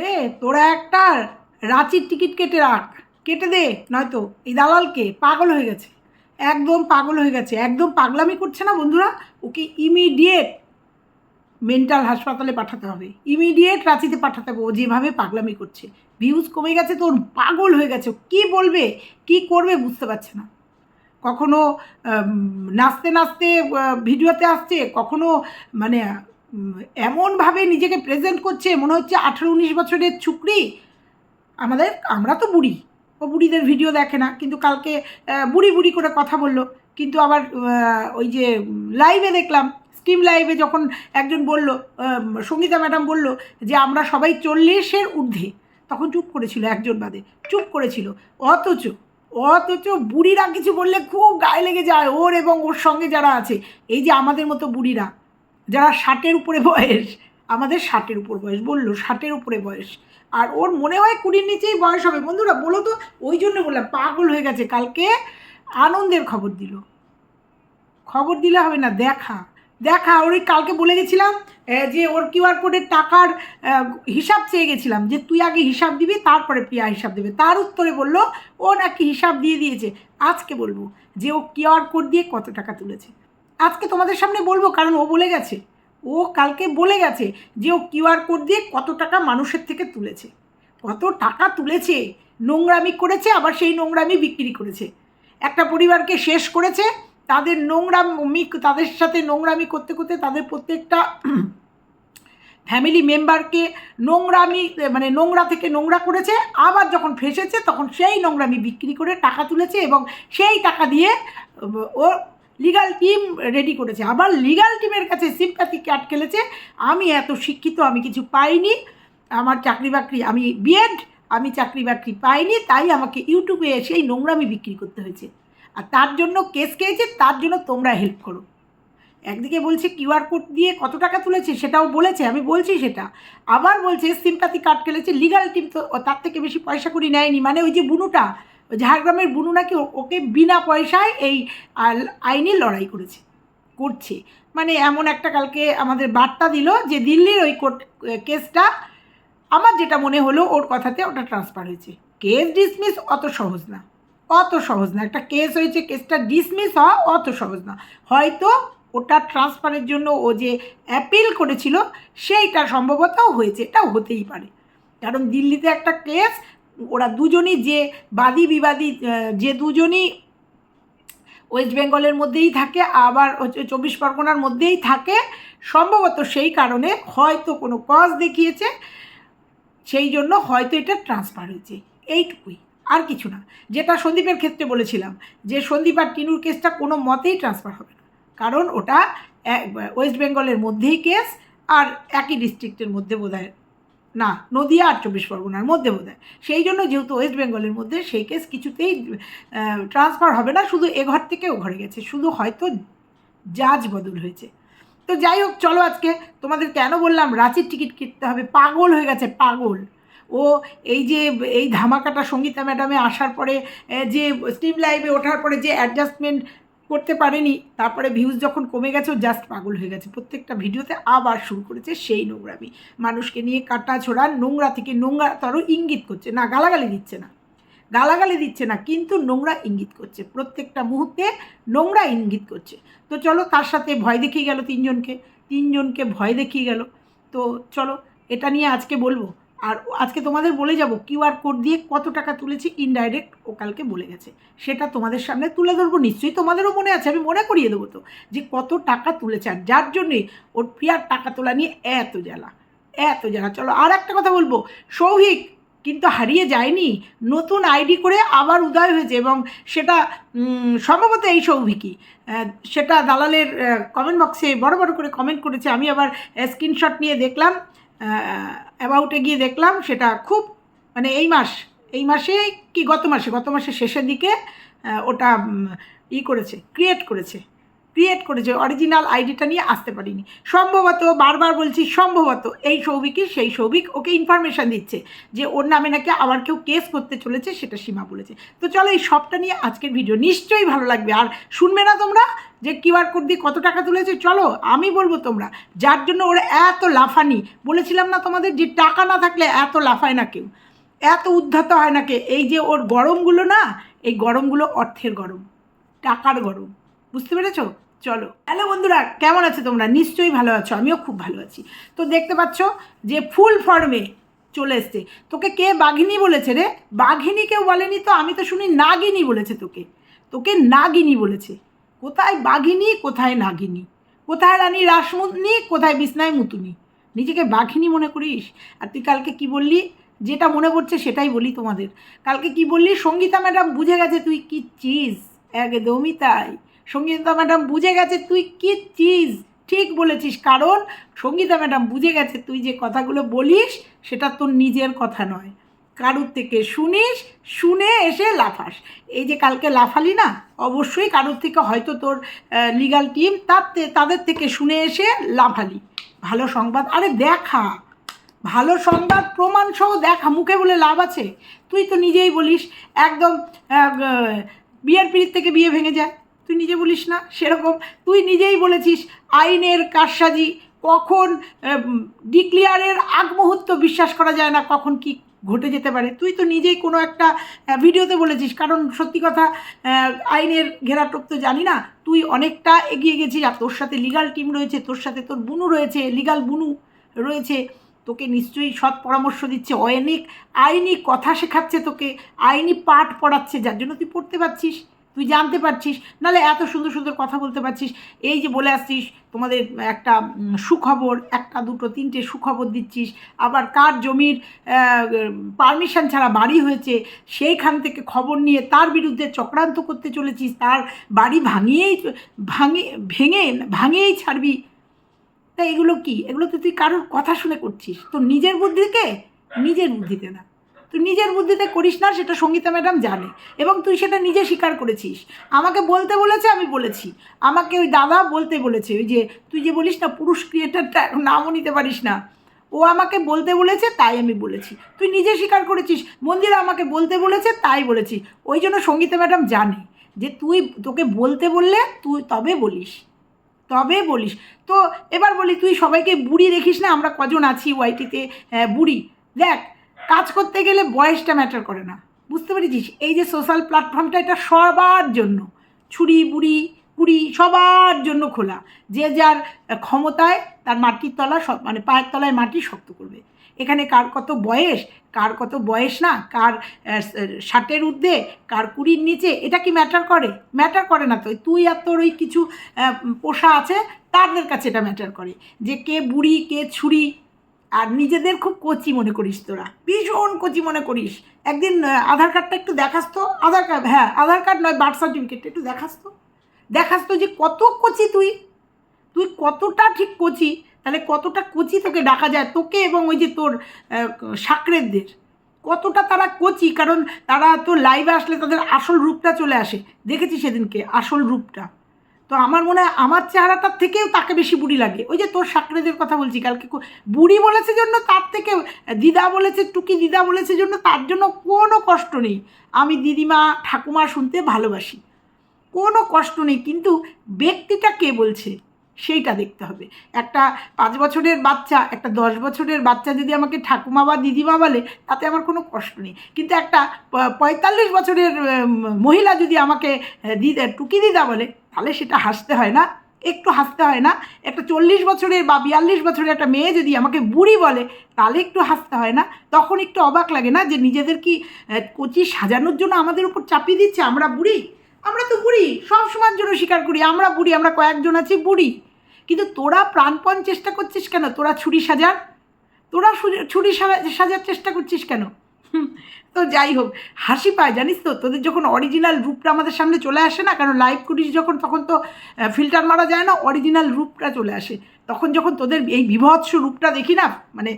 রে তোরা একটা রাঁচির টিকিট কেটে রাখ। কেটে দে, নয়তো এই দালালকে পাগল হয়ে গেছে। একদম পাগল হয়ে গেছে, একদম পাগলামি করছে না বন্ধুরা? ওকে ইমিডিয়েট মেন্টাল হাসপাতালে পাঠাতে হবে। ইমিডিয়েট রাঁচিতে পাঠাতে হবে। ও যেভাবে পাগলামি করছে। ভিউজ কমে গেছে তোর পাগল হয়ে গেছে। কী বলবে? কি করবে বুঝতে পারছে না। কখনো নাচতে নাচতে ভিডিওতে আসছে, কখনো মানে এমনভাবে নিজেকে প্রেজেন্ট করছে, মনে হচ্ছে আঠেরো উনিশ বছরের ছুকরি। আমাদের, আমরা তো বুড়ি। ও বুড়িদের ভিডিও দেখে না, কিন্তু কালকে বুড়ি বুড়ি করে কথা বলল। কিন্তু আবার ওই যে লাইভে দেখলাম স্টিম লাইভে যখন একজন বলল সঙ্গীতা ম্যাডাম বলল যে, আমরা সবাই চল্লিশের ঊর্ধ্বে। তখন চুপ করেছিল একজন বাদে, চুপ করেছিল। অথচ অথচ বুড়িরা কিছু বললে খুব গায়ে লেগে যায়, ওর এবং ওর সঙ্গে যারা আছে। এই যে আমাদের মতো বুড়িরা। যারা ষাটের উপরে বয়স, আমাদের ষাটের উপর বয়স, বলল ষাটের উপরে বয়স। আর ওর মনে হয় কুড়ির নিচেই বয়স হবে। বন্ধুরা, বলো তো, ওই জন্য বললাম, পাগল হয়ে গেছে। কালকে আনন্দের খবর দিল। খবর দিলে হবে না, দেখা। দেখা, ওর কালকে বলে গেছিলাম যে ওর কিউআর কোডের টাকার হিসাব চেয়ে গেছিলাম, যে তুই আগে হিসাব দিবি, তারপরে প্রিয়া হিসাব দেবে। তার উত্তরে বলল, ও নাকি হিসাব দিয়ে দিয়েছে। আজকে বলব যে ও কিউআর কোড দিয়ে কত টাকা তুলেছে। আজকে তোমাদের সামনে বলব, কারণ ও বলে গেছে। ও কালকে বলে গেছে যে ও কিউআর কোড দিয়ে কত টাকা মানুষের থেকে তুলেছে। কত টাকা তুলেছে? নোংরামি করেছে, আবার সেই নোংরামি বিক্রি করেছে। একটা পরিবারকে শেষ করেছে, তাদের নোংরামি, তাদের সাথে নোংরামি করতে করতে তাদের প্রত্যেকটা ফ্যামিলি মেম্বারকে নোংরামি মানে নোংরা থেকে নোংরা করেছে, আবার যখন ফেসেছে তখন সেই নোংরামি বিক্রি করে টাকা তুলেছে এবং সেই টাকা দিয়ে ও লিগাল টিম রেডি করেছে। আবার লিগাল টিমের কাছে সিম্প্যাথি কাট খেলেছে। আমি এত শিক্ষিত, আমি কিছু পাইনি। আমার চাকরি বাকরি, আমি বিএড আমি চাকরি বাকরি পাইনি, তাই আমাকে ইউটিউবে সেই নোংরামি বিক্রি করতে হয়েছে। আর তার জন্য কেস খেয়েছে, তার জন্য তোমরা হেল্প করো। একদিকে বলছে কিউআর কোড দিয়ে কত টাকা তুলেছে, সেটাও বলেছে, আমি বলছি সেটা। আবার বলছে সিম্পাতি কার্ড কেলেছে লিগাল টিম তো তার থেকে বেশি পয়সা করি নেয়নি। মানে ওই যে বুনুটা ঝাড়গ্রামের বুনু নাকি ওকে বিনা পয়সায় এই আইনি লড়াই করেছে, করছে। মানে এমন একটা কালকে আমাদের বার্তা দিল যে দিল্লির ওই কোর্ট কেসটা আমার যেটা মনে হলো ওর কথাতে ওটা ট্রান্সফার হয়েছে। কেস ডিসমিস অত সহজ না, অত সহজ না। একটা কেস হয়েছে, কেসটা ডিসমিস হওয়া অত সহজ না। হয়তো ওটা ট্রান্সফারের জন্য ও যে অ্যাপিল করেছিল, সেইটা সম্ভবত হয়েছে এটা হতেই পারে। কারণ দিল্লিতে একটা কেস ওরা দুজনই যে বাদী বিবাদী যে দুজনই ওয়েস্ট বেঙ্গলের মধ্যেই থাকে, আবার চব্বিশ পরগনার মধ্যেই থাকে, সম্ভবত সেই কারণে হয়তো কোনো কজ দেখিয়েছে, সেই জন্য হয়তো এটা ট্রান্সফার হয়েছে। এইটুকুই, আর কিছু না। যেটা সন্দীপের ক্ষেত্রে বলেছিলাম, যে সন্দীপ আর টিনুর কেসটা কোনো মতেই ট্রান্সফার হবে না। কারণ ওটা ওয়েস্ট বেঙ্গলের মধ্যেই কেস আর একই ডিস্ট্রিক্টের মধ্যে বোধ না, নদিয়া আর চব্বিশ পরগনার মধ্যে বোধ সেই জন্য যেহেতু ওয়েস্ট বেঙ্গলের মধ্যে সেই কেস কিছুতেই ট্রান্সফার হবে না, শুধু এ ঘর থেকে ও ঘরে গেছে। শুধু হয়তো জাজ বদল হয়েছে। তো যাই হোক, চলো আজকে তোমাদের কেন বললাম, রাঁচির টিকিট কিনতে হবে। পাগল হয়ে গেছে, পাগল। ও এই যে, এই ধামাকাটা সঙ্গীতা ম্যাডামে আসার পরে যে স্টিম লাইভে ওঠার পরে যে অ্যাডজাস্টমেন্ট করতে পারেনি, তারপরে ভিউজ যখন কমে গেছে, ও জাস্ট পাগল হয়ে গেছে। প্রত্যেকটা ভিডিওতে আবার শুরু করেছে সেই নোংরামি। মানুষকে নিয়ে কাটা ছোড়া নোংরা থেকে নোংরা তরও ইঙ্গিত করছে। না, গালাগালি দিচ্ছে না। গালাগালি দিচ্ছে না, কিন্তু নোংরা ইঙ্গিত করছে। প্রত্যেকটা মুহূর্তে নোংরা ইঙ্গিত করছে। তো চলো, তার সাথে ভয় দেখিয়ে গেল তিনজনকে। তিনজনকে ভয় দেখিয়ে গেল। তো চলো, এটা নিয়ে আজকে বলব। আর আজকে তোমাদের বলে যাব কিউআর কোড দিয়ে কত টাকা তুলেছি ইনডাইরেক্ট ও কালকে বলে গেছে। সেটা তোমাদের সামনে তুলে ধরবো, নিশ্চয়ই তোমাদেরও মনে আছে, আমি মনে করিয়ে দেবো তো, যে কত টাকা তুলেছে আর যার জন্যে ওর প্রিয়ার টাকা তোলা নিয়ে এত জ্বালা এত জ্বালা। চলো আর একটা কথা বলব, সৌভিক কিন্তু হারিয়ে যায়নি, নতুন আইডি করে আবার উদয় হয়েছে এবং সেটা সম্ভবত এই সৌভিকই। সেটা দালালের কমেন্ট বক্সে বড় বড় করে কমেন্ট করেছে, আমি আবার স্ক্রিনশট নিয়ে দেখলাম। অ্যাবাউটে গিয়ে দেখলাম সেটা খুব মানে এই মাস, এই মাসে কি গত মাসে, গত মাসের শেষের দিকে ওটা ই করেছে ক্রিয়েট করেছে। ক্রিয়েট করেছে অরিজিনাল আইডিটা নিয়ে আসতে পারিনি। সম্ভবত, বারবার বলছি সম্ভবত, এই সৌভিকই সেই সৌভিক ওকে ইনফরমেশান দিচ্ছে যে ওর নামে নাকি আবার কেউ কেস করতে চলেছে, সেটা সীমা বলেছে। তো চলো এই সবটা নিয়ে আজকের ভিডিও নিশ্চয়ই ভালো লাগবে। আর শুনবে না তোমরা যে কিউআর কোড দিয়ে কত টাকা তুলেছে? চলো, আমি বলব তোমরা, যার জন্য ওরা এত লাফানি, বলেছিলাম না তোমাদের যে টাকা না থাকলে এত লাফায় না কেউ? এত উদ্ধত হয় না কে? এই যে ওর গরমগুলো না, এই গরমগুলো অর্থের গরম, টাকার গরম। বুঝতে পেরেছ? চলো। হ্যালো বন্ধুরা, কেমন আছো তোমরা? নিশ্চয়ই ভালো আছো, আমিও খুব ভালো আছি। তো দেখতে পাচ্ছ যে ফুল ফর্মে চলে এসছে। তোকে কে বাঘিনী বলেছে রে? বাঘিনী কেউ বলেনি তো, আমি তো শুনি নাগিনী বলেছে তোকে। তোকে নাগিনী বলেছে। কোথায় বাঘিনী, কোথায় নাগিনী? কোথায় রানী রাসমুনি, কোথায় বিছনায় মুতুনি? নিজেকে বাঘিনী মনে করিস? আর তুই কালকে কি বললি? যেটা মনে পড়ছে সেটাই বলি তোমাদের। কালকে কি বললি? সঙ্গীতা ম্যাডাম বুঝে গেছে তুই কি চিজ একদমই তাই। সঙ্গীতা ম্যাডাম বুঝে গেছে তুই কি চিজ ঠিক বলেছিস, কারণ সঙ্গীতা ম্যাডাম বুঝে গেছে তুই যে কথাগুলো বলিস, সেটা তোর নিজের কথা নয়। কারুর থেকে শুনিস, শুনে এসে লাফাস। এই যে কালকে লাফালি না, অবশ্যই কারুর থেকে হয়তো তোর লিগাল টিম তার তাদের থেকে শুনে এসে লাফালি। ভালো সংবাদ, আরে দেখা। ভালো সংবাদ, প্রমাণ সহ দেখা, মুখে বলে লাভ আছে। তুই তো নিজেই বলিস, একদম বিয়ের পিড়ির থেকে বিয়ে ভেঙে যায়। তুই নিজে বলিস না, সেরকম তুই নিজেই বলেছিস আইনের কারসাজি কখন ডিক্লিয়ারের আগ মুহূর্ত বিশ্বাস করা যায় না কখন কি ঘটে যেতে পারে। তুই তো নিজেই কোনো একটা ভিডিওতে বলেছিস, কারণ সত্যি কথা আইনের ঘেরাটোপ তো জানি না, তুই অনেকটা এগিয়ে গেছিস আর তোর সাথে লিগাল টিম রয়েছে, তোর সাথে তোর বুনু রয়েছে লিগাল বুনু রয়েছে, তোকে নিশ্চয়ই সৎ পরামর্শ দিচ্ছে, অনেক আইনি কথা শেখাচ্ছে তোকে, আইনি পাঠ পড়াচ্ছে, যার জন্য তুই পড়তে পারছিস। তুই জানতে পারছিস, নাহলে এত সুন্দর সুন্দর কথা বলতে পারছিস। এই যে বলে আসছিস, তোমাদের একটা সুখবর, একটা, দুটো, তিনটে সুখবর দিচ্ছিস। আবার কার জমির পারমিশন ছাড়া বাড়ি হয়েছে, সেইখান থেকে খবর নিয়ে তার বিরুদ্ধে চক্রান্ত করতে চলেছিস, তার বাড়ি ভাঙিয়েই, ভাঙে, ভেঙে, ভাঙিয়েই ছাড়বি। তা এগুলো কি? এগুলো তো তুই কারোর কথা শুনে করছিস। তোর নিজের বুদ্ধিকে নিজের বুদ্ধিতে না। তুই নিজের বুদ্ধিতে করিস না সেটা সঙ্গীতা ম্যাডাম জানে। এবং তুই সেটা নিজে স্বীকার করেছিস। আমাকে বলতে বলেছে আমি বলেছি। আমাকে ওই দাদা বলতে বলেছে ওই যে তুই যে বলিস না পুরুষ ক্রিয়েটারটা নামও নিতে পারিস না। ও আমাকে বলতে বলেছে তাই আমি বলেছি। তুই নিজে স্বীকার করেছিস মন্দিরা আমাকে বলতে বলেছে তাই বলেছি। ওই জন্য সঙ্গীতা ম্যাডাম জানে যে তুই তোকে বলতে বললে তুই তবে বলিস। তবে বলিস। তো এবার বলি তুই সবাইকে বুড়ি দেখিস না আমরা কজন আছি ওয়াইটিতে? হ্যাঁ, বুড়ি। দেখ কাজ করতে গেলে বয়সটা ম্যাটার করে না। বুঝতে পেরেছিস? এই যে সোশ্যাল প্ল্যাটফর্মটা এটা সবার জন্য। ছুরি, বুড়ি, কুড়ি, সবার জন্য খোলা। যে যার ক্ষমতায় তার মাটির তলা সব মানে পায়ের তলায় মাটি শক্ত করবে। এখানে কার কত বয়স, কার কত বয়স না, কার ষাটের ঊর্ধ্বে, কার কুড়ির নিচে, এটা কি ম্যাটার করে? ম্যাটার করে না তো। তুই আর তোর ওই কিছু পোষা আছে, তাদের কাছে এটা ম্যাটার করে। যে কে বুড়ি, কে ছুরি আর নিজেদের খুব কচি মনে করিস তোরা। ভীষণ কচি মনে করিস। একদিন আধার কার্ডটা একটু দেখাস তো? আধার কার্ড হ্যাঁ আধার কার্ড নয়, বার্থ সার্টিফিকেটটা একটু দেখাস তো? দেখাস তো যে কত কচি তুই। তুই কতটা ঠিক কচি, তাহলে কতটা কচি তোকে ডাকা যায়, তোকে এবং ওই যে তোর সাকরেদদের কতটা তারা কচি, কারণ তারা তো লাইভে আসলে তাদের আসল রূপটা চলে আসে। দেখেছি সেদিনকে, আসল রূপটা। তো আমার মনে হয় আমার চেহারাটার থেকেও তাকে বেশি বুড়ি লাগে। ওই যে তোর সাকরেদের কথা বলছি, কালকে বুড়ি বলেছে জন্য তার থেকে, দিদা বলেছে, টুকি দিদা বলেছে জন্য তার জন্য কোনো কষ্ট নেই। আমি দিদিমা, ঠাকুমা শুনতে ভালোবাসি। কোনো কষ্ট নেই, কিন্তু ব্যক্তিটা কে বলছে, সেইটা দেখতে হবে। একটা পাঁচ বছরের বাচ্চা, একটা দশ বছরের বাচ্চা যদি আমাকে ঠাকুমা বা দিদিমা বলে, তাতে আমার কোনো কষ্ট নেই। কিন্তু একটা পঁয়তাল্লিশ বছরের মহিলা যদি আমাকে দিদা, টুকি দিদা বলে তাহলে সেটা হাসতে হয় না, একটু হাসতে হয় না। একটা চল্লিশ বছরের বা বিয়াল্লিশ বছরের একটা মেয়ে যদি আমাকে বুড়ি বলে, তাহলে একটু হাসতে হয় না। তখন একটু অবাক লাগে না যে নিজেদের কি কচি সাজানোর জন্য আমাদের উপর চাপিয়ে দিচ্ছে? আমরা বুড়ি? আমরা তো বুড়ি, সব সময়ের জন্য স্বীকার করি, আমরা বুড়ি, আমরা কয়েকজন আছি বুড়ি। কিন্তু তোরা প্রাণপণ চেষ্টা করছিস কেন? তোরা ছুরি সাজার? তোরা ছুরি- ছুরি সাজা- সাজার চেষ্টা করছিস কেন? তো যাই হোক, হাসি পায়, জানিস তো? তোদের যখন অরিজিনাল রূপটা আমাদের সামনে চলে আসে না, কারণ লাইভ করিস যখন, তখন তো ফিল্টার মারা যায় না অরিজিনাল রূপটা চলে আসে। তখন যখন তোদের এই বিভৎস রূপটা দেখি না মানে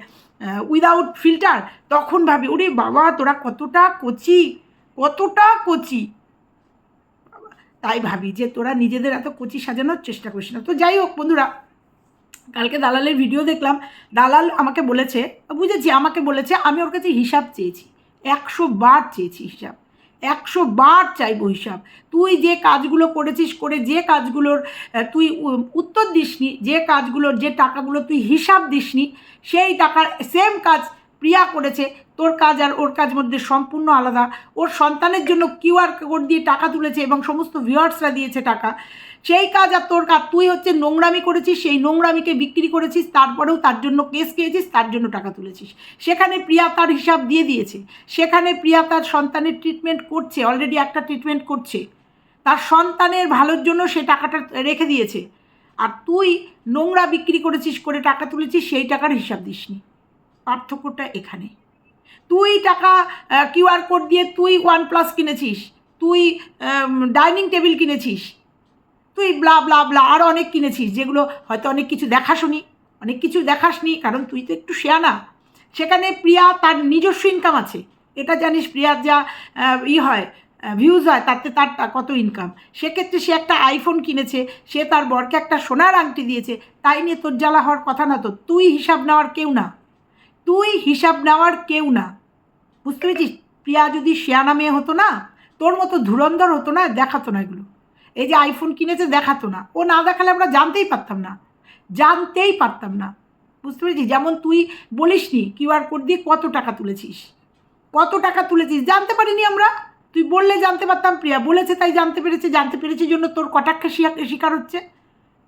উইদাউট ফিল্টার তখন ভাবি, ওরে বাবা, তোরা কতটা কচি কতটা কচি। তাই ভাবি যে তোরা নিজেদের এত কচি সাজানোর চেষ্টা করিস না। তো যাই হোক, বন্ধুরা কালকে দালালের ভিডিও দেখলাম, দালাল আমাকে বলেছে, বুঝেছি, আমাকে বলেছে, আমি ওর কাছে হিসাব চেয়েছি। একশো বার চেয়েছি হিসাব। একশো বার চাইব হিসাব। তুই যে কাজগুলো করেছিস, করে যে কাজগুলোর তুই উত্তর দিসনি, যে কাজগুলোর, যে টাকাগুলো তুই হিসাব দিসনি, সেই টাকার সেম কাজ প্রিয়া করেছে তোর কাজ আর ওর কাজ মধ্যে সম্পূর্ণ আলাদা। ওর সন্তানের জন্য কিউআর কোড দিয়ে টাকা তুলেছে এবং সমস্ত ভিউয়ার্সরা দিয়েছে টাকা। সেই কাজ আর তোর কাজ। তুই হচ্ছে নোংরামি করেছিস, সেই নোংরামিকে বিক্রি করেছিস, তারপরেও তার জন্য কেস খেয়েছিস, তার জন্য টাকা তুলেছিস। সেখানে প্রিয়া তার হিসাব দিয়ে দিয়েছে। সেখানে প্রিয়া তার সন্তানের ট্রিটমেন্ট করছে অলরেডি একটা ট্রিটমেন্ট করছে। তার সন্তানের ভালোর জন্য সে টাকাটা রেখে দিয়েছে। আর তুই নোংরা বিক্রি করেছিস, করে টাকা তুলেছিস, সেই টাকার হিসাব দিসনি। পার্থক্যটা এখানে। তুই টাকা কিউআর কোড দিয়ে তুই ওয়ান প্লাস কিনেছিস, তুই ডাইনিং টেবিল কিনেছিস, তুই ব্লা ব্লা ব্লা আরও অনেক কিনেছিস, যেগুলো হয়তো অনেক কিছু দেখাসনি, অনেক কিছু দেখাসনি, কারণ তুই তো একটু শেয়ানা সেখানে প্রিয়া তার নিজস্ব ইনকাম আছে। এটা জানিস প্রিয়ার যা ই হয় ভিউজ হয়, তাতে তার কত ইনকাম সেক্ষেত্রে সে একটা আইফোন কিনেছে, সে তার বরকে একটা সোনার আংটি দিয়েছে, তাই নিয়ে তোর জ্বালা হওয়ার কথা না তো, তুই হিসাব নেওয়ার কেউ না। তুই হিসাব নেওয়ার কেউ না। বুঝতে পেরেছিস? প্রিয়া যদি শেয়ানা মেয়ে হতো না, তোর মতো ধুরন্ধর হতো না, দেখাতো না এগুলো। এই যে আইফোন কিনেছে, দেখাতো না। ও না দেখালে আমরা জানতেই পারতাম না। জানতেই পারতাম না। বুঝতে পেরেছিস? যেমন তুই বলিস বলিসনি কিউআর কোড দিয়ে কত টাকা তুলেছিস। কত টাকা তুলেছিস? জানতে পারিনি আমরা। তুই বললে জানতে পারতাম, প্রিয়া বলেছে তাই জানতে পেরেছে। জানতে পেরেছে জন্য তোর কটাক্ষে শিকার হচ্ছে।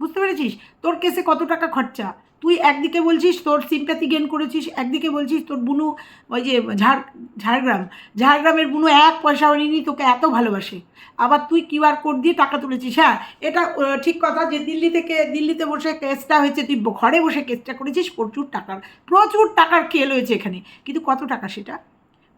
বুঝতে পেরেছিস? তোর কেসে কত টাকা খরচা? তুই একদিকে বলছিস তোর সিম্প্যাথি গেন করেছিস, একদিকে বলছিস তোর বুনু ওই যে ঝাড়, ঝাড়গ্রাম, ঝাড়গ্রামের বুনু এক পয়সাও নিনি, তোকে এত ভালোবাসে। আবার তুই কিউআর কোড দিয়ে টাকা তুলেছিস হ্যাঁ? এটা ঠিক কথা যে দিল্লি থেকে, দিল্লিতে বসে কেসটা হয়েছে, তুই ঘরে বসে কেসটা করেছিস, প্রচুর টাকার প্রচুর টাকার খেল হয়েছে এখানে। কিন্তু কত টাকা সেটা?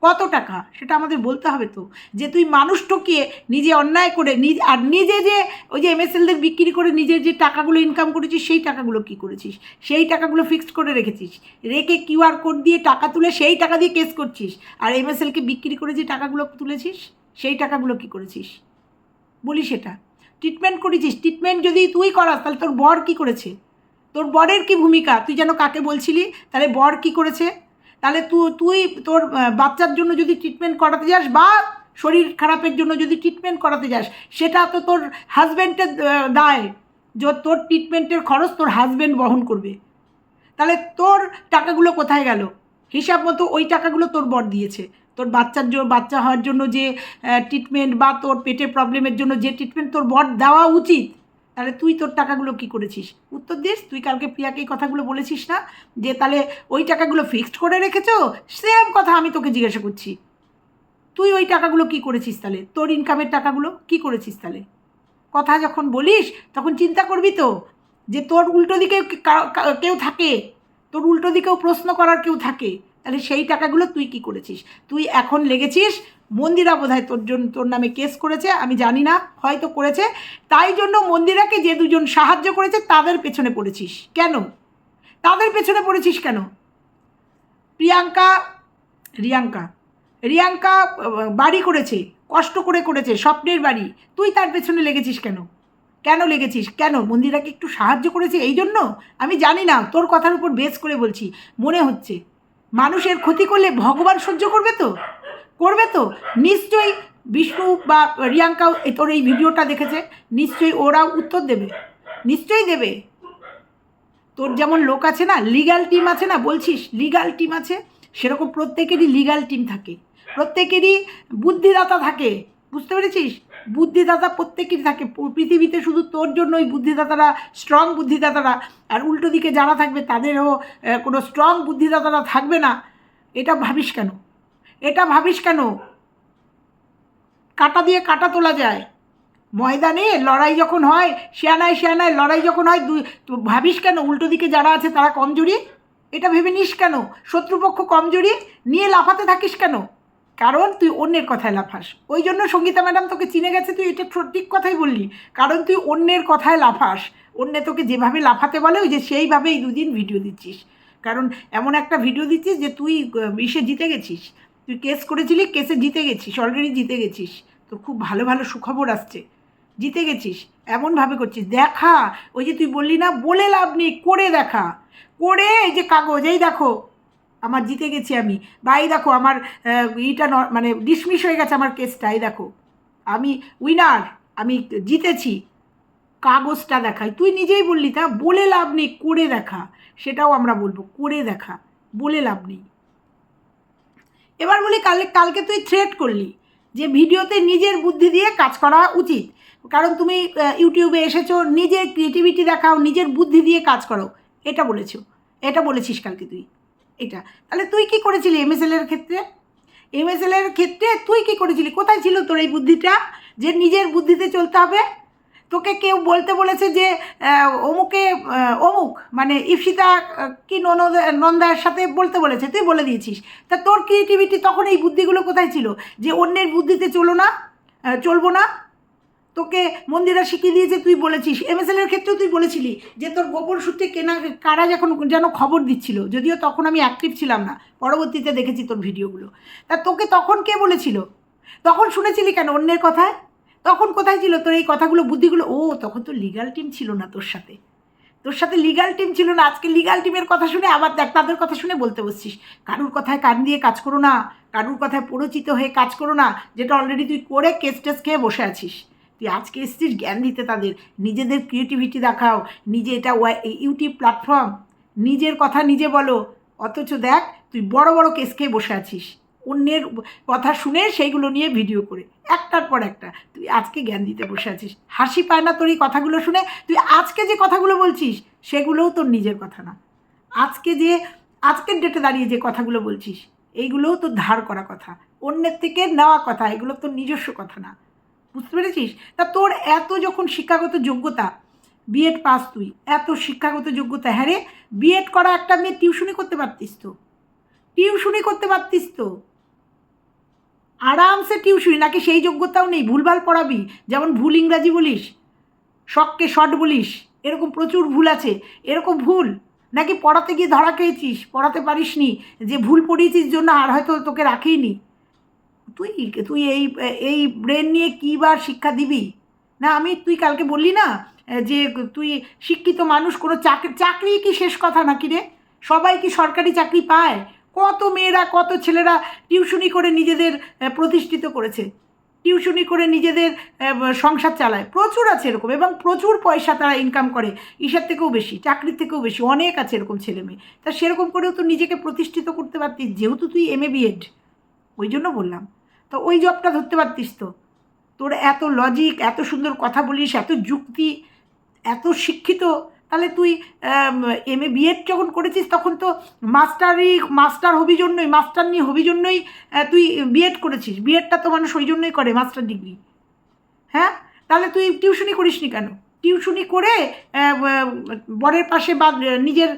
কত টাকা? সেটা আমাদের বলতে হবে তো। যে তুই মানুষ ঠকিয়ে নিজে অন্যায় করে নিজে, আর নিজে যে ওই যে এমএসএলদের বিক্রি করে নিজের যে টাকাগুলো ইনকাম করেছিস, সেই টাকাগুলো কি করেছিস? সেই টাকাগুলো ফিক্সড করে রেখেছিস। রেখে কিউআর কোড দিয়ে টাকা তুলে সেই টাকা দিয়ে কেস করছিস। আর এমএসএলকে বিক্রি করে যে টাকাগুলো তুলেছিস, সেই টাকাগুলো কি করেছিস? বলি সেটা। ট্রিটমেন্ট করেছিস। ট্রিটমেন্ট যদি তুই করাস, তাহলে তোর বর কি করেছে? তোর বরের কি ভূমিকা? তুই যেন কাকে বলছিলি? তাহলে বর কি করেছে? তাহলে তুই তুই তোর বাচ্চার জন্য যদি ট্রিটমেন্ট করাতে যাস বা শরীর খারাপের জন্য যদি ট্রিটমেন্ট করাতে যাস, সেটা তো তোর হাজব্যান্ডের দায়। যে, তোর ট্রিটমেন্টের খরচ তোর হাজব্যান্ড বহন করবে। তাহলে তোর টাকাগুলো কোথায় গেল? হিসাব মতো ওই টাকাগুলো তোর বর দিয়েছে। তোর বাচ্চার জন্য, বাচ্চা হওয়ার জন্য যে ট্রিটমেন্ট বা তোর পেটের প্রবলেমের জন্য যে ট্রিটমেন্ট তোর বর দেওয়া উচিত তাহলে তুই তোর টাকাগুলো কি করেছিস? উত্তর দিস, তুই কালকে প্রিয়াকে এই কথাগুলো বলেছিস না? যে তাহলে ওই টাকাগুলো ফিক্সড করে রেখেছো? সেম কথা আমি তোকে জিজ্ঞাসা করছি। তুই ওই টাকাগুলো কি করেছিস তাহলে? তোর ইনকামের টাকাগুলো কি করেছিস তাহলে? কথা যখন বলিস, তখন চিন্তা করবি তো যে তোর উল্টো দিকে কেউ থাকে। তোর উল্টো দিকেও প্রশ্ন করার কেউ থাকে। তাহলে সেই টাকাগুলো তুই কি করেছিস? তুই এখন লেগেছিস? মন্দিরা বোধহয় তোর জন্য তোর নামে কেস করেছে, আমি জানি না, হয়তো করেছে। তাই জন্য মন্দিরাকে যে দুজন সাহায্য করেছে, তাদের পেছনে পড়েছিস। কেন? তাদের পেছনে পড়েছিস কেন? প্রিয়াঙ্কা, রিয়াঙ্কা রিয়াঙ্কা বাড়ি করেছে, কষ্ট করে করেছে, স্বপ্নের বাড়ি। তুই তার পেছনে লেগেছিস কেন? কেন লেগেছিস? কেন? মন্দিরাকে একটু সাহায্য করেছে এই জন্য? আমি জানি না, তোর কথার উপর বেস করে বলছি। মনে হচ্ছে। মানুষের ক্ষতি করলে ভগবান সহ্য করবে তো? করবে তো? নিশ্চয়ই বিষ্ণু বা রিয়াঙ্কাও তোর এই ভিডিওটা দেখেছে, নিশ্চয়ই ওরাও উত্তর দেবে। নিশ্চয়ই দেবে। তোর যেমন লোক আছে না লিগাল টিম আছে না, বলছিস লিগাল টিম আছে, সেরকম প্রত্যেকেরই লিগাল টিম থাকে। প্রত্যেকেরই বুদ্ধিদাতা থাকে। বুঝতে পেরেছিস? বুদ্ধিদাতা প্রত্যেকেরই থাকে। পৃথিবীতে শুধু তোর জন্য ওই বুদ্ধিদাতারা স্ট্রং বুদ্ধিদাতারা। আর উল্টো দিকে যারা থাকবে, তাদেরও কোনো স্ট্রং বুদ্ধিদাতারা থাকবে না। এটা ভাবিস কেন? এটা ভাবিস কেন? কাটা দিয়ে কাটা তোলা যায়। ময়দানে লড়াই যখন হয়, শিয়ানায় শিয়ানায় লড়াই যখন হয় দুই ভাবিস কেন? উল্টো দিকে যারা আছে, তারা কমজোরি? এটা ভেবে নিস কেন? শত্রুপক্ষ কমজোরি? নিয়ে লাফাতে থাকিস কেন? কারণ তুই অন্যের কথায় লাফাস। ওই জন্য সঙ্গীতা ম্যাডাম তোকে চিনে গেছে, তুই এটা ঠিক কথাই বললি। কারণ তুই অন্যের কথায় লাফাস। অন্যে তোকে যেভাবে লাফাতে বলে, ওই যে সেইভাবে এই দুদিন ভিডিও দিচ্ছিস। কারণ এমন একটা ভিডিও দিচ্ছিস যে তুই ইসে জিতে গেছিস। তুই কেস করেছিলি কেসে জিতে গেছিস অলরেডি জিতে গেছিস। তো খুব ভালো ভালো সুখবর আসছে। জিতে গেছিস, এমনভাবে করছিস। দেখা, ওই যে তুই বললি না, বলে লাভ নেই, করে দেখা। করে এই যে কাগজ, এই দেখো আমার জিতে গেছি আমি। বা এই দেখো আমার ইটা মানে ডিসমিস হয়ে গেছে আমার কেসটা এই দেখো। আমি উইনার আমি জিতেছি। কাগজটা দেখাই। তুই নিজেই বললি তা, বলে লাভ নেই, করে দেখা। সেটাও আমরা বলব, করে দেখা, বলে লাভ নেই। এবার বলি কাল, কালকে তুই থ্রেট করলি, যে ভিডিওতে নিজের বুদ্ধি দিয়ে কাজ করা উচিত। কারণ তুমি ইউটিউবে এসেছ, নিজের ক্রিয়েটিভিটি দেখাও, নিজের বুদ্ধি দিয়ে কাজ করো। এটা বলেছ। এটা বলেছিস কালকে তুই। এটা। তাহলে তুই কি করেছিলি এমএসএল এর ক্ষেত্রে? এমএসএল এর ক্ষেত্রে তুই কি করেছিলি? কোথায় ছিল তোর এই বুদ্ধিটা? যে নিজের বুদ্ধিতে চলতে হবে? তোকে কেউ বলতে বলেছে যে অমুকে অমুক মানে ইপসিতা আহ, কি ননদ নন্দার সাথে বলতে বলেছে তুই বলে দিয়েছিস। তা তোর ক্রিয়েটিভিটি তখন এই বুদ্ধিগুলো কোথায় ছিল? যে অন্যের বুদ্ধিতে চলো না চলবো না? তোকে মন্দিরা শিখিয়ে দিয়েছে তুই বলেছিস। এমএসএল এর ক্ষেত্রেও তুই বলেছিলি যে তোর গোপন সূত্রে কেনা, কারা যখন যেন খবর দিচ্ছিল। যদিও তখন আমি অ্যাক্টিভ ছিলাম না। পরবর্তীতে দেখেছি তোর ভিডিওগুলো। তা তোকে তখন কে বলেছিল? তখন শুনেছিলি কেন অন্যের কথায়? তখন কোথায় ছিল তোর এই কথাগুলো, বুদ্ধিগুলো? ও, তখন তো লিগাল টিম ছিল না তোর সাথে। তোর সাথে লিগাল টিম ছিল না। আজকে লিগাল টিমের কথা শুনে আবার দেখ, তাদের কথা শুনে বলতে বসছিস। কারুর কথায় কান দিয়ে কাজ করো না। কারুর কথায় পরিচিত হয়ে কাজ করো না। যেটা অলরেডি তুই করে কেস টেস খেয়ে বসে আছিস। তুই আজকে এসছিস জ্ঞান দিতে তাদের। নিজেদের ক্রিয়েটিভিটি দেখাও। নিজে এটা ইউটিউব প্ল্যাটফর্ম নিজের কথা নিজে বলো। অথচ দেখ, তুই বড় বড় কেস খেয়ে বসে আছিস। অন্যের কথা শুনে সেইগুলো নিয়ে ভিডিও করে। একটার পর একটা তুই আজকে জ্ঞান দিতে বসে আছিস। হাসি পায় না তোর এই কথাগুলো শুনে? তুই আজকে যে কথাগুলো বলছিস, সেগুলোও তোর নিজের কথা না। আজকে যে, আজকের ডেটে দাঁড়িয়ে যে কথাগুলো বলছিস, এইগুলোও তোর ধার করা কথা। অন্যের থেকে নেওয়া কথা, এগুলো তোর নিজস্ব কথা না। বুঝতে পেরেছিস? তা তোর এত যখন শিক্ষাগত যোগ্যতা বিএড পাস তুই, এত শিক্ষাগত যোগ্যতা হ্যাঁ রে? বিএড করা একটা মেয়ে টিউশনি করতে পারতিস তো। টিউশনি করতে পারতিস তো। আরামসে টিউশনি নাকি সেই যোগ্যতাও নেই? ভুলভাল পড়াবি, যেমন ভুল ইংরাজি বলিস, শখকে শর্ট বলিস, এরকম প্রচুর ভুল আছে। এরকম ভুল? নাকি পড়াতে গিয়ে ধরা খেয়েছিস, পড়াতে পারিসনি, যে ভুল পড়িয়েছিস জন্য আর হয়তো তোকে রাখেইনি? তুই তুই এই এই ব্রেন নিয়ে কী বার শিক্ষা দিবি? না, আমি, তুই কালকে বললি না, যে তুই শিক্ষিত মানুষ, কোনো চাকরি চাকরি কি শেষ কথা নাকি রে? সবাই কি সরকারি চাকরি পায়? কত মেয়েরা, কত ছেলেরা টিউশনি করে নিজেদের প্রতিষ্ঠিত করেছে। টিউশনি করে নিজেদের সংসার চালায়। প্রচুর আছে এরকম, এবং প্রচুর পয়সা তারা ইনকাম করে। ইসের থেকেও বেশি, চাকরির থেকেও বেশি, অনেক আছে এরকম ছেলে মেয়ে। তা সেরকম করেও তো নিজেকে প্রতিষ্ঠিত করতে পারতিস, যেহেতু তুই এম এ বিএড ওই জন্য বললাম। তো ওই জবটা ধরতে পারতিস তো। তোর এত লজিক এত সুন্দর কথা বলিস, এত যুক্তি, এত শিক্ষিত, তাহলে তুই এম এ বিএড যখন করেছিস, তখন তো মাস্টারই মাস্টার হবি জন্যই মাস্টার নিয়ে হবি জন্যই তুই বিএড করেছিস। বিএডটা তো মানুষ ওই জন্যই করে মাস্টার ডিগ্রি হ্যাঁ? তাহলে তুই টিউশনি করিসনি কেন? টিউশনি করে বরের পাশে বা, নিজের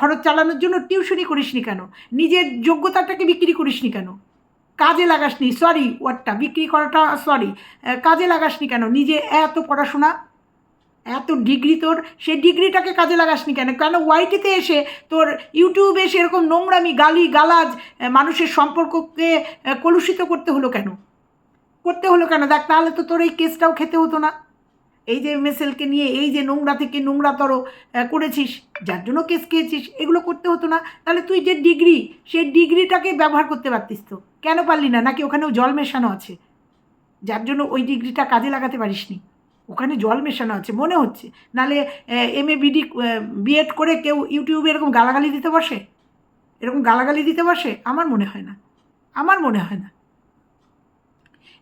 খরচ চালানোর জন্য টিউশনি করিসনি কেন? নিজের যোগ্যতাটাকে বিক্রি করিসনি কেন? কাজে লাগাসনি সরি ওয়ার্ডটা বিক্রি করাটা সরি কাজে লাগাসনি কেন? নিজে এত পড়াশোনা, এত ডিগ্রি তোর, সে ডিগ্রিটাকে কাজে লাগাসনি কেন? কেন ওয়াইটিতে এসে তোর ইউটিউবে সেরকম নোংরামি, গালি, গালাজ মানুষের সম্পর্ককে কলুষিত করতে হলো কেন? করতে হলো কেন? দেখ, তাহলে তো তোর এই কেসটাও খেতে হতো না। এই যে মেসেলকে নিয়ে, এই যে নোংরা থেকে নোংরাতর করেছিস, যার জন্য কেস খেয়েছিস, এগুলো করতে হতো না। তাহলে তুই যে ডিগ্রি সেই ডিগ্রিটাকে ব্যবহার করতে পারতিস তো। কেন পারলি না? নাকি ওখানেও জল মেশানো আছে? যার জন্য ওই ডিগ্রিটা কাজে লাগাতে পারিসনি। ওখানে জল মেশানো আছে, মনে হচ্ছে। নালে এম এ বিডি বিএড করে কেউ ইউটিউবে এরকম গালাগালি দিতে বসে? এরকম গালাগালি দিতে বসে? আমার মনে হয় না। আমার মনে হয় না।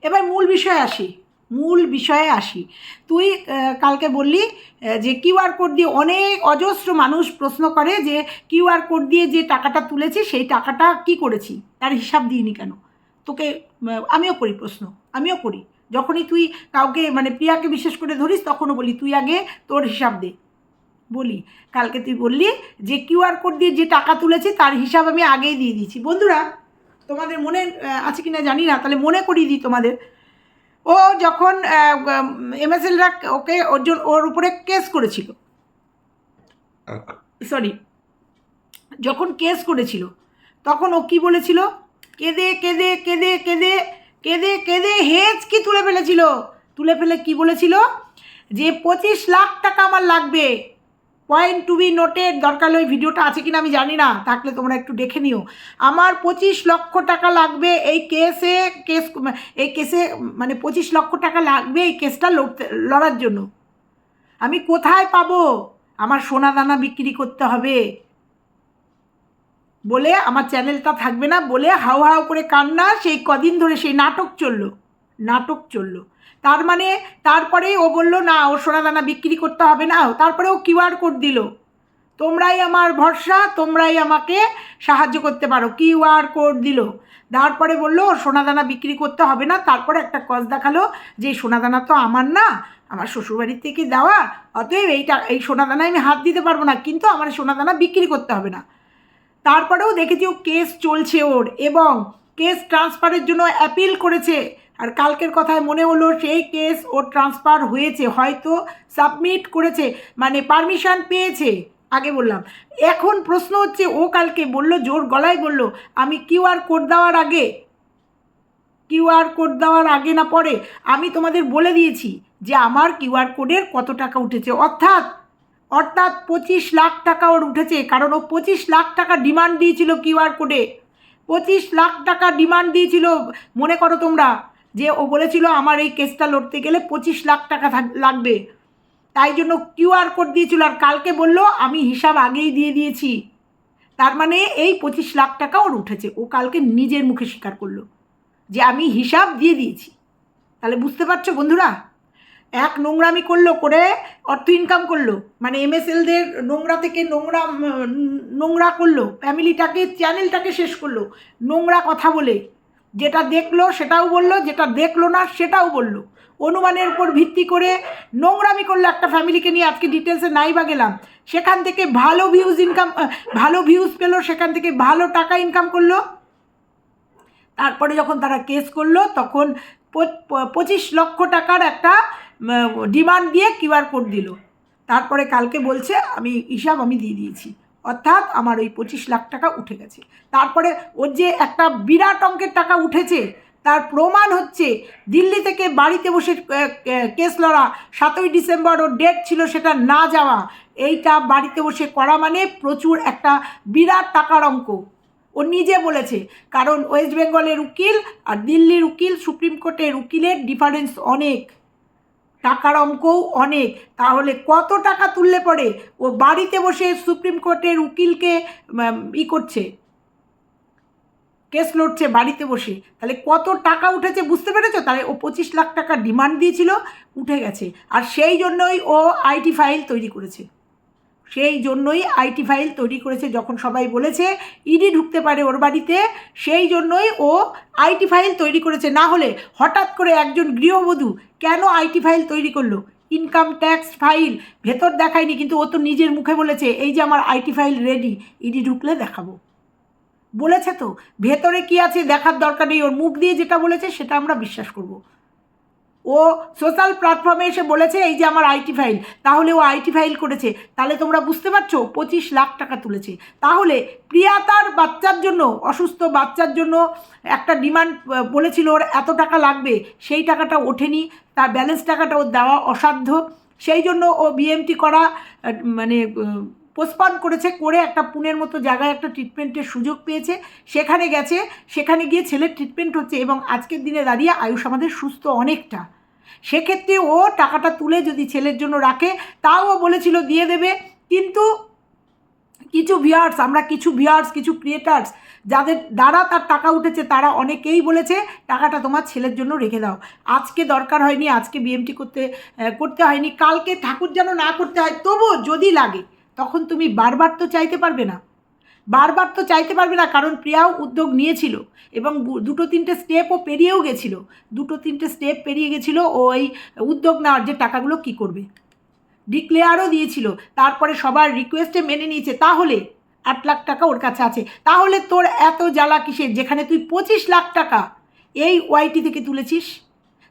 এবার মূল বিষয়ে আসি। মূল বিষয়ে আসি। তুই কালকে বললি যে কিউআর কোড দিয়ে অনেক অজস্র মানুষ প্রশ্ন করে যে কিউআর কোড দিয়ে যে টাকাটা তুলেছি, সেই টাকাটা কি করেছি? তার হিসাব দিইনি কেন? তোকে আমিও করি প্রশ্ন, আমিও করি। যখনই তুই কাউকে মানে প্রিয়াকে বিশেষ করে ধরিস, তখনও বলি, তুই আগে তোর হিসাব দে। বলি, কালকে তুই বললি যে কিউআর কোড দিয়ে যে টাকা তুলেছি, তার হিসাব আমি আগেই দিয়ে দিয়েছি। বন্ধুরা, তোমাদের মনে আছে কি না জানি না, তাহলে মনে করিয়ে দিই তোমাদের। ও যখন এমএসএলরা ওকে ওর জন্য ওর উপরে কেস করেছিল। সরি। যখন কেস করেছিল তখন ও কি বলেছিল? কেঁদে কেঁদে কেঁদে কেঁদে কেঁদে কেঁদে হেজ কি তুলে ফেলেছিল? তুলে ফেলে কি বলেছিল? যে পঁচিশ লাখ টাকা আমার লাগবে। পয়েন্ট টু বি নোটের দরকার ওই ভিডিওটা আছে কিনা আমি জানি না। থাকলে তোমরা একটু দেখে নিও। আমার পঁচিশ লক্ষ টাকা লাগবে এই কেসে, কেস, এই কেসে মানে পঁচিশ লক্ষ টাকা লাগবে এই কেসটা লড়তে, লড়ার জন্য। আমি কোথায় পাবো? আমার সোনা দানা বিক্রি করতে হবে। বলে আমার চ্যানেলটা থাকবে না। বলে হাও হাউ করে কান্না, সেই কদিন ধরে সেই নাটক চলল। নাটক চলল। তার মানে তারপরে ও বলল, না ও সোনাদানা বিক্রি করতে হবে না। তারপরে ও কিউআর কোড দিল, তোমরাই আমার ভরসা, তোমরাই আমাকে সাহায্য করতে পারো। কিউআর কোড দিল, তারপরে বলল সোনাদানা বিক্রি করতে হবে না। তারপরে একটা কজ দেখাল যে সোনাদানা তো আমার না, আমার শ্বশুরবাড়ির থেকে দেওয়া, অতএব এইটা, এই সোনাদানায় আমি হাত দিতে পারব না, কিন্তু আমার সোনাদানা বিক্রি করতে হবে না। তারপরেও দেখেছি ও কেস চলছে ওর এবং কেস ট্রান্সফারের জন্য অ্যাপিল করেছে। আর কালকের কথায় মনে হলো সেই কেস ও ট্রান্সফার হয়েছে, হয়তো সাবমিট করেছে মানে পারমিশন পেয়েছে। আগে বললাম, এখন প্রশ্ন হচ্ছে, ও কালকে বলল, জোর গলায় বলল, আমি কিউআর কোড দেওয়ার আগে কিউআর কোড দেওয়ার আগে না পরে আমি তোমাদের বলে দিয়েছি যে আমার কিউআর কোডের কত টাকা উঠেছে। অর্থাৎ অর্থাৎ পঁচিশ লাখ টাকা ওর উঠেছে, কারণ ও পঁচিশ লাখ টাকা ডিমান্ড দিয়েছিল কিউআর কোডে পঁচিশ লাখ টাকা ডিমান্ড দিয়েছিল, মনে করো তোমরা। যে ও বলেছিল আমার এই কেসটা লড়তে গেলে পঁচিশ লাখ টাকা লাগবে। তাই জন্য কিউআর কোড দিয়েছিল আর কালকে বলল, আমি হিসাব আগেই দিয়ে দিয়েছি। তার মানে এই পঁচিশ লাখ টাকা ওর উঠেছে। ও কালকে নিজের মুখে স্বীকার করল যে আমি হিসাব দিয়ে দিয়েছি। তাহলে বুঝতে পারছ বন্ধুরা? এক নোংরামি করল করে অর্থ ইনকাম করল। মানে এমএসএলদের নোংরা থেকে নোংরা নোংরা করল। ফ্যামিলিটাকে চ্যানেলটাকে শেষ করল। নোংরা কথা বলে। যেটা দেখল সেটাও বলল, যেটা দেখল না সেটাও বলল। অনুমানের উপর ভিত্তি করে নোংরামি করল একটা ফ্যামিলিকে নিয়ে, আজকে ডিটেলসে নাই বা গেলাম। সেখান থেকে ভালো ভিউজ ইনকাম ভালো ভিউজ পেল, সেখান থেকে ভালো টাকা ইনকাম করল। তারপরে যখন তারা কেস করল, তখন পঁচিশ লক্ষ টাকার একটা ডিমান্ড দিয়ে কিউআর কোড দিল। তারপরে কালকে বলছে, আমি হিসাব আমি দিয়ে দিয়েছি। অর্থাৎ আমার ওই পঁচিশ লাখ টাকা উঠে গেছে। তারপরে ওর যে একটা বিরাট অঙ্কের টাকা উঠেছে, তার প্রমাণ হচ্ছে দিল্লি থেকে বাড়িতে বসে কেস লড়া, সাতই ডিসেম্বর ওর ডেট ছিল সেটা না যাওয়া। এইটা বাড়িতে বসে করা মানে প্রচুর একটা বিরাট টাকার অঙ্ক। ও নিজে বলেছে, কারণ ওয়েস্ট বেঙ্গলের উকিল আর দিল্লির উকিল, সুপ্রিম কোর্টের উকিলের ডিফারেন্স অনেক। টাকার অঙ্কও অনেক। তাহলে কত টাকা তুললে পরে ও বাড়িতে বসে সুপ্রিম কোর্টের উকিলকে ই করছে? কেস লড়ছে বাড়িতে বসে। তাহলে কত টাকা উঠেছে বুঝতে পেরেছ? তাহলে ও পঁচিশ লাখ টাকা ডিমান্ড দিয়েছিল, উঠে গেছে। আর সেই জন্যই ও আইটি ফাইল তৈরি করেছে। সেই জন্যই আইটি ফাইল তৈরি করেছে যখন সবাই বলেছে ইডি ঢুকতে পারে ওর বাড়িতে, সেই জন্যই ও আইটি ফাইল তৈরি করেছে। না হলে হঠাৎ করে একজন গৃহবধূ কেন আইটি ফাইল তৈরি করল? ইনকাম ট্যাক্স ফাইল ভেতর দেখায়নি, কিন্তু ও তো নিজের মুখে বলেছে, এই যে আমার আইটি ফাইল রেডি ইডি ঢুকলে দেখাবো। বলেছে তো, ভেতরে কি আছে দেখার দরকার নেই, ওর মুখ দিয়ে যেটা বলেছে সেটা আমরা বিশ্বাস করব। ও সোশ্যাল প্ল্যাটফর্মে এসে বলেছে, এই যে আমার আইটি ফাইল তাহলে ও আইটি ফাইল করেছে। তাহলে তোমরা বুঝতে পারছ, পঁচিশ লাখ টাকা তুলেছে। তাহলে প্রিয়া তার বাচ্চার জন্য, অসুস্থ বাচ্চার জন্য একটা ডিমান্ড বলেছিল ওর এত টাকা লাগবে, সেই টাকাটা ওঠেনি। তার ব্যালেন্স টাকাটা ওর দেওয়া অসাধ্য। সেই জন্য ও বিএমটি করা মানে পোস্টপন করেছে, করে একটা পুনের মতো জায়গায় একটা ট্রিটমেন্টের সুযোগ পেয়েছে। সেখানে গেছে, সেখানে গিয়ে ছেলের ট্রিটমেন্ট হচ্ছে এবং আজকের দিনে দাঁড়িয়ে আয়ুষ আমাদের সুস্থ অনেকটা। সেক্ষেত্রে ও টাকাটা তুলে যদি ছেলের জন্য রাখে, তাও ও বলেছিল দিয়ে দেবে। কিন্তু কিছু ভিয়ার্স আমরা কিছু ভিয়ার্স কিছু ক্রিয়েটার্স যাদের দ্বারা তার টাকা উঠেছে, তারা অনেকেই বলেছে, টাকাটা তোমার ছেলের জন্য রেখে দাও। আজকে দরকার হয়নি, আজকে বিএমটি করতে করতে হয়নি। কালকে ঠাকুর যেন না করতে হয়, তবুও যদি লাগে, তখন তুমি বারবার তো চাইতে পারবে না। বারবার তো চাইতে পারবে না, কারণ প্রিয়াও উদ্যোগ নিয়েছিল এবং দুটো তিনটে স্টেপও পেরিয়েও গেছিল। দুটো তিনটে স্টেপ পেরিয়ে গেছিল ওই উদ্যোগ নেওয়ার যে টাকাগুলো কি করবে? ডিক্লেয়ারও দিয়েছিল, তারপরে সবার রিকোয়েস্টে মেনে নিয়েছে, তাহলে আট লাখ টাকা ওর কাছে আছে। তাহলে তোর এত জ্বালা কিসের? যেখানে তুই পঁচিশ লাখ টাকা এই ওয়াইটি থেকে তুলেছিস,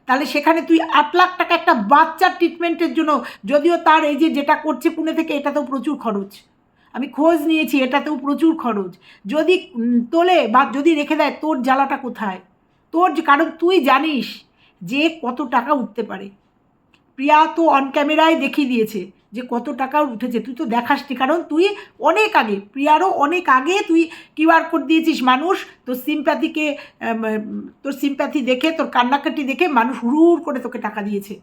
তাহলে সেখানে তুই আট লাখ টাকা একটা বাচ্চার ট্রিটমেন্টের জন্য, যদিও তার এই যে যেটা করছে পুনে থেকে এটা তো প্রচুর খরচ। আমি খোঁজ নিয়েছি, এটাতেও প্রচুর খরচ। যদি তোলে বা যদি রেখে দেয়, তোর জ্বালাটা কোথায়? তোর কারণ তুই জানিস যে, কত টাকা উঠতে পারে। প্রিয়া তো অন ক্যামেরায় দেখিয়ে দিয়েছে যে, কত টাকা উঠেছে। তুই তো দেখাসনি, কারণ তুই অনেক আগে, প্রিয়ারও অনেক আগে তুই কিউআর কোড দিয়েছিস। মানুষ তোর সিম্প্যাথিকে তোর সিম্প্যাথি দেখে, তোর কান্নাকাটি দেখে মানুষ হুড়ুর করে তোকে টাকা দিয়েছে।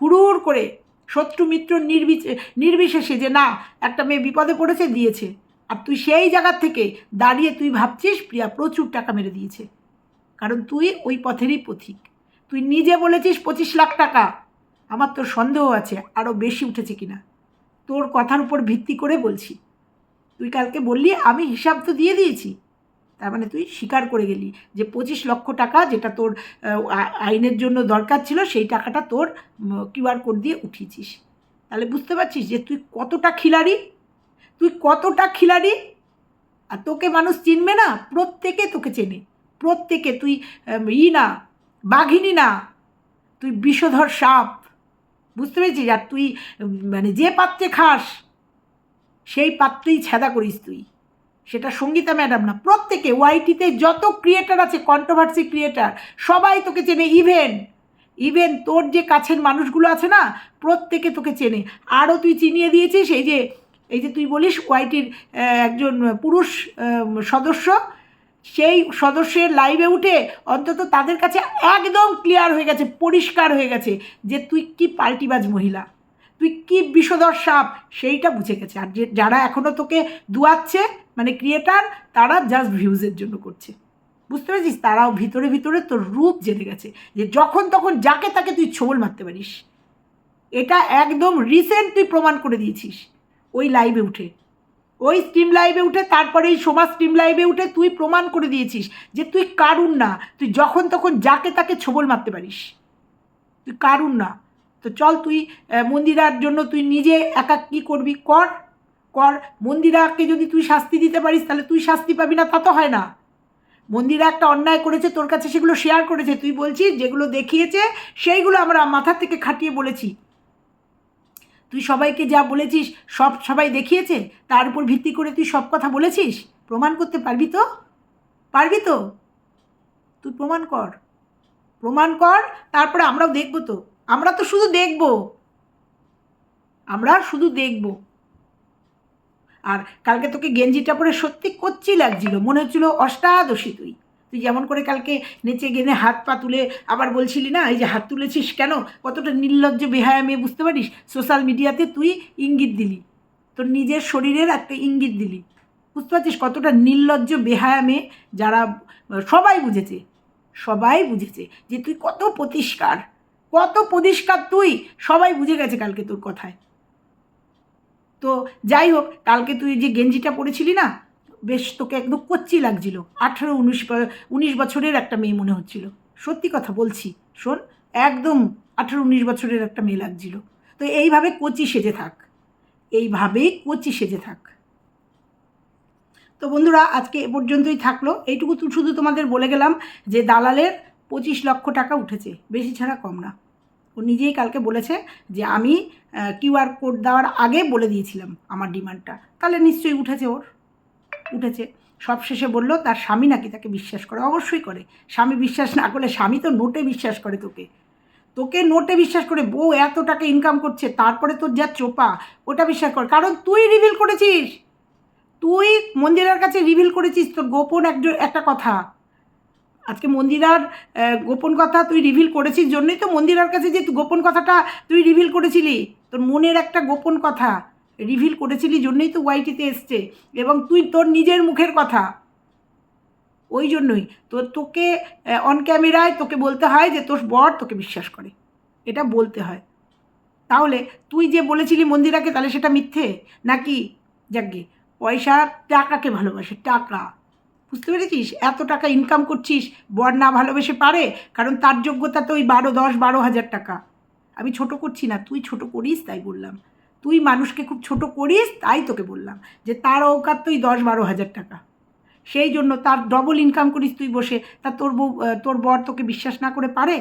হুড়ুর করে। শত্রু মিত্র নির্বিচ, নির্বিশেষে যে না, একটা মেয়ে বিপদে পড়েছে, দিয়েছে। আর তুই সেই জায়গার থেকে দাঁড়িয়ে তুই ভাবছিস, প্রিয়া প্রচুর টাকা মেরে দিয়েছে। কারণ তুই ওই পথেরই পথিক। তুই নিজে বলেছিস পঁচিশ লাখ টাকা। আমার তোর সন্দেহ আছে আরও বেশি উঠেছে কিনা। তোর কথার উপর ভিত্তি করে বলছি। তুই কালকে বললি, আমি হিসাব তো দিয়ে দিয়েছি। তার মানে তুই স্বীকার করে গেলি যে পঁচিশ লক্ষ টাকা যেটা তোর আইনের জন্য দরকার ছিল সেই টাকাটা তোর কিউআর কোড দিয়ে উঠিয়েছিস। তাহলে বুঝতে পারছিস যে তুই কতটা খিলাড়ি? তুই কতটা খিলাড়ি? আর তোকে মানুষ চিনবে না, প্রত্যেকে তোকে চেনে। প্রত্যেকে তুই ই না, বাঘিনী না, তুই বিষধর সাপ। বুঝতে পেরেছিস? আর তুই মানে যে পাত্রে খাস, সেই পাত্রেই ছেদা করিস তুই। সেটা সঙ্গীতা ম্যাডাম না, প্রত্যেকে ওয়াইটিতে যত ক্রিয়েটার আছে কন্ট্রোভার্সি ক্রিয়েটার সবাই তোকে চেনে ইভেন ইভেন তোর যে কাছের মানুষগুলো আছে না, প্রত্যেকে তোকে চেনে। আরও তুই চিনিয়ে দিয়েছিস, এই যে এই যে তুই বলিস ওয়াইটির একজন পুরুষ সদস্য, সেই সদস্যের লাইভে উঠে অন্তত তাদের কাছে একদম ক্লিয়ার হয়ে গেছে, পরিষ্কার হয়ে গেছে যে তুই কি পাল্টিবাজ মহিলা, তুই কি বিষধর সাপ, সেইটা বুঝে গেছে। আর যে, যারা এখনও তোকে দুয়াচ্ছে মানে ক্রিয়েটার তারা জাস্ট ভিউজের জন্য করছে। বুঝতে পেরেছিস? তারাও ভিতরে ভিতরে তোর রূপ জেনে গেছে যে যখন তখন যাকে তাকে তুই ছোবল মারতে পারিস। এটা একদম রিসেন্ট তুই প্রমাণ করে দিয়েছিস। ওই লাইভে উঠে। ওই স্ট্রিম লাইভে উঠে, তারপরে এই সোমা স্ট্রিম লাইভে উঠে তুই প্রমাণ করে দিয়েছিস যে তুই কারুন না। তুই যখন তখন যাকে তাকে ছোবল মারতে পারিস। তুই কারুন না। তো চল তুই মন্দিরার জন্য তুই নিজে একা কী করবি? কর। কর, মন্দিরাকে যদি তুই শাস্তি দিতে পারিস, তাহলে তুই শাস্তি পাবি না, তা তো হয় না। মন্দিরা একটা অন্যায় করেছে, তোর কাছে সেগুলো শেয়ার করেছে, তুই বলছিস যেগুলো দেখিয়েছে, সেইগুলো আমরা মাথা থেকে খাটিয়ে বলেছি। তুই সবাইকে যা বলেছিস, সব সবাই দেখিয়েছে, তার উপর ভিত্তি করে তুই সব কথা বলেছিস? প্রমাণ করতে পারবি তো? পারবি তো? তুই প্রমাণ কর। প্রমাণ কর, তারপরে আমরাও দেখব তো। আমরা তো শুধু দেখব। আমরা শুধু দেখব। আর কালকে তোকে গেঞ্জিটা পরে সত্যি কচ্ছি লাগছিল। মনে হচ্ছিল অষ্টাদশী তুই। তুই যেমন করে কালকে নেচে গেনে হাত পা তুলে আবার বলছিলি না, এই যে হাত তুলেছিস কেন? কতটা নির্লজ্জ, বেহায়া মেয়ে বুঝতে পারিস? সোশ্যাল মিডিয়াতে তুই ইঙ্গিত দিলি। তোর নিজের শরীরের একটা ইঙ্গিত দিলি। বুঝতে পারছিস কতটা নির্লজ্জ, বেহায়া মেয়ে? যারা, সবাই বুঝেছে। সবাই বুঝেছে যে তুই কত প্রতিষ্কার কত পরিষ্কার তুই? সবাই বুঝে গেছে কালকে তোর কথায়। তো যাই হোক, কালকে তুই যে গেঞ্জিটা পরেছিলি না, বেশ তোকে একদম কচ্ছি লাগছিল। আঠেরো, উনিশ উনিশ বছরের একটা মেয়ে মনে হচ্ছিল। সত্যি কথা বলছি, শোন, একদম আঠেরো, উনিশ বছরের একটা মেয়ে লাগছিল। তো এইভাবে কচি সেজে থাক। এইভাবেই কচি সেজে থাক। তো বন্ধুরা, আজকে এ পর্যন্তই থাকল। এইটুকু শুধু তোমাদের বলে গেলাম যে দালালের পঁচিশ লক্ষ টাকা উঠেছে, বেশি ছাড়া কম না। ও নিজেই কালকে বলেছে যে আমি কিউআর কোড দেওয়ার আগে বলে দিয়েছিলাম আমার ডিমান্ডটা। তাহলে নিশ্চয়ই উঠেছে ওর। উঠেছে। সবশেষে বলল, তার স্বামী নাকি তাকে বিশ্বাস করে? অবশ্যই করে। স্বামী বিশ্বাস না করলে স্বামী তো নোটে বিশ্বাস করে তোকে। তোকে নোটে বিশ্বাস করে বউ এত টাকা ইনকাম করছে, তারপরে তোর যা চোপা, ওটা বিশ্বাস কর। কারণ তুই রিভিল করেছিস। তুই মন্দিরের কাছে রিভিল করেছিস, তোর গোপন একজন, একটা কথা। আজকে মন্দিরার গোপন কথা তুই রিভিল করেছিস জন্যই তো মন্দিরার কাছে যে গোপন কথাটা তুই রিভিল করেছিলি। তোর মনের একটা গোপন কথা রিভিল করেছিলি জন্যই তো ওয়াইটিতে এসছে এবং তুই তোর নিজের মুখের কথা। ওই জন্যই তো তোকে অন ক্যামেরায় তোকে বলতে হয় যে তোর বর তোকে বিশ্বাস করে। এটা বলতে হয়। তাহলে তুই যে বলেছিলি মন্দিরাকে তাহলে সেটা মিথ্যে? নাকি? যাকে পয়সা টাকাকে ভালোবাসে, টাকা। বুঝতে পেরেছিস? এত টাকা ইনকাম করছিস, বর না ভালোবেসে পারে? কারণ তার যোগ্যতা তো ওই বারো, দশ, বারো হাজার টাকা। আমি ছোট করছি না, তুই ছোট করিস, তাই বললাম। তুই মানুষকে খুব ছোট করিস, তাই তোকে বললাম যে তার অৌকাত তুই দশ, বারো হাজার টাকা। সেই জন্য তার ডবল ইনকাম করিস তুই বসে, তা তোর বউ তোর বর তোকে বিশ্বাস না করে পারে?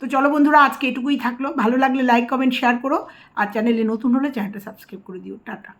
তো চলো বন্ধুরা, আজকে এটুকুই থাকল। ভালো লাগলে লাইক কমেন্ট শেয়ার করো। আর চ্যানেলে নতুন হলে চ্যানেলটা সাবস্ক্রাইব করে দিও। টাটা।